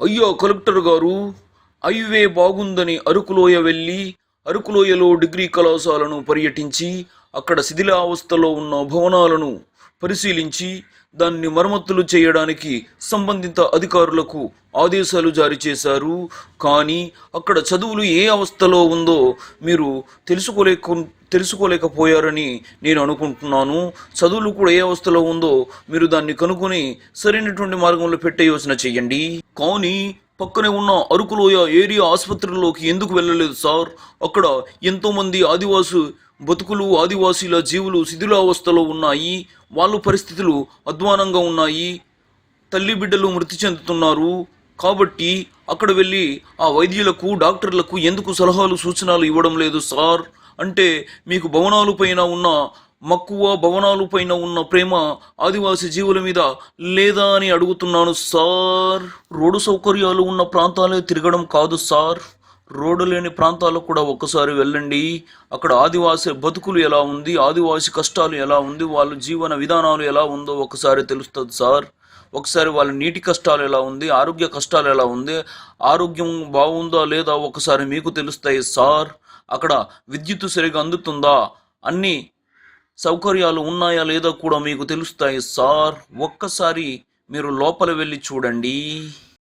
అయ్యో కలెక్టర్ గారు హైవే బాగుందని అరకులోయ వెళ్ళి అరకులోయలో డిగ్రీ కళాశాలను పర్యటించి అక్కడ శిథిలావస్థలో ఉన్న భవనాలను పరిశీలించి దాన్ని మరమ్మతులు చేయడానికి సంబంధిత అధికారులకు ఆదేశాలు జారీ చేశారు. కానీ అక్కడ చదువులు ఏ అవస్థలో ఉందో మీరు తెలుసుకోలేక తెలుసుకోలేకపోయారని నేను అనుకుంటున్నాను. చదువులు కూడా ఏ అవస్థలో ఉందో మీరు దాన్ని కనుక్కొని సరైనటువంటి మార్గంలో పెట్టే యోచన చేయండి. కానీ పక్కనే ఉన్న అరకులోయ ఏరియా ఆసుపత్రిలోకి ఎందుకు వెళ్ళలేదు సార్? అక్కడ ఎంతోమంది ఆదివాసు బతుకులు ఆదివాసీల జీవులు శిథిలావస్థలో ఉన్నాయి. వాళ్ళ పరిస్థితులు అధ్వానంగా ఉన్నాయి. తల్లి బిడ్డలు మృతి చెందుతున్నారు. కాబట్టి అక్కడ వెళ్ళి ఆ వైద్యులకు డాక్టర్లకు ఎందుకు సలహాలు సూచనలు ఇవ్వడం లేదు సార్? అంటే మీకు భవనాలు పైన ఉన్న మక్కువ భవనాలు పైన ఉన్న ప్రేమ ఆదివాసీ జీవుల మీద లేదా అని అడుగుతున్నాను సార్. రోడ్డు సౌకర్యాలు ఉన్న ప్రాంతాలే తిరగడం కాదు సార్. రోడ్డు లేని ప్రాంతాలకు కూడా ఒక్కసారి వెళ్ళండి. అక్కడ ఆదివాసీ బతుకులు ఎలా ఉంది ఆదివాసి కష్టాలు ఎలా ఉంది వాళ్ళ జీవన విధానాలు ఎలా ఉందో ఒకసారి తెలుస్తుంది సార్. ఒకసారి వాళ్ళ నీటి కష్టాలు ఎలా ఉంది ఆరోగ్య కష్టాలు ఎలా ఉంది ఆరోగ్యం బాగుందా లేదా ఒకసారి మీకు తెలుస్తాయి సార్. అక్కడ విద్యుత్ సరిగా అందుతుందా? అన్నీ సౌకర్యాలు ఉన్నాయా లేదా కూడా మీకు తెలుస్తాయి సార్. ఒక్కసారి మీరు లోపల వెళ్ళి చూడండి.